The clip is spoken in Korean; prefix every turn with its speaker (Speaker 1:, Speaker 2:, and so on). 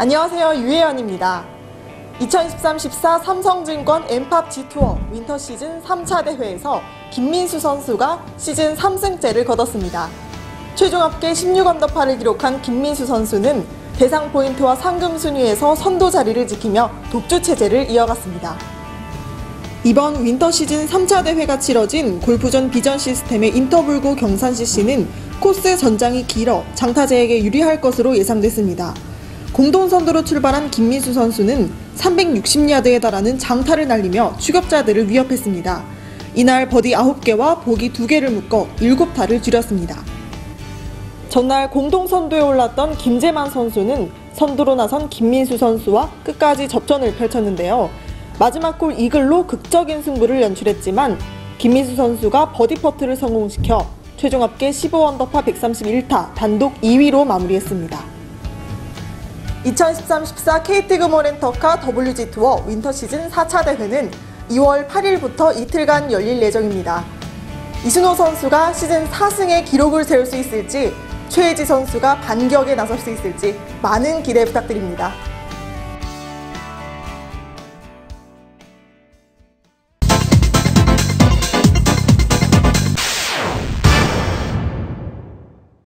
Speaker 1: 안녕하세요. 유혜연입니다. 2013-14 삼성증권 엠팝 G투어 윈터 시즌 3차 대회에서 김민수 선수가 시즌 3승째를 거뒀습니다. 최종 합계 16언더파를 기록한 김민수 선수는 대상 포인트와 상금 순위에서 선도 자리를 지키며 독주 체제를 이어갔습니다. 이번 윈터 시즌 3차 대회가 치러진 골프존 비전 시스템의 인터블고 경산 CC는 코스 전장이 길어 장타제에게 유리할 것으로 예상됐습니다. 공동 선두로 출발한 김민수 선수는 360야드에 달하는 장타를 날리며 추격자들을 위협했습니다. 이날 버디 9개와 보기 2개를 묶어 7타를 줄였습니다. 전날 공동 선두에 올랐던 김재만 선수는 선두로 나선 김민수 선수와 끝까지 접전을 펼쳤는데요. 마지막 골 이글로 극적인 승부를 연출했지만 김민수 선수가 버디 퍼트를 성공시켜 최종 합계 15언더파 131타 단독 2위로 마무리했습니다. 2013-14 KT금호 렌터카 WG 투어 윈터 시즌 4차 대회는 2월 8일부터 이틀간 열릴 예정입니다. 이순호 선수가 시즌 4승의 기록을 세울 수 있을지 최혜지 선수가 반격에 나설 수 있을지 많은 기대 부탁드립니다.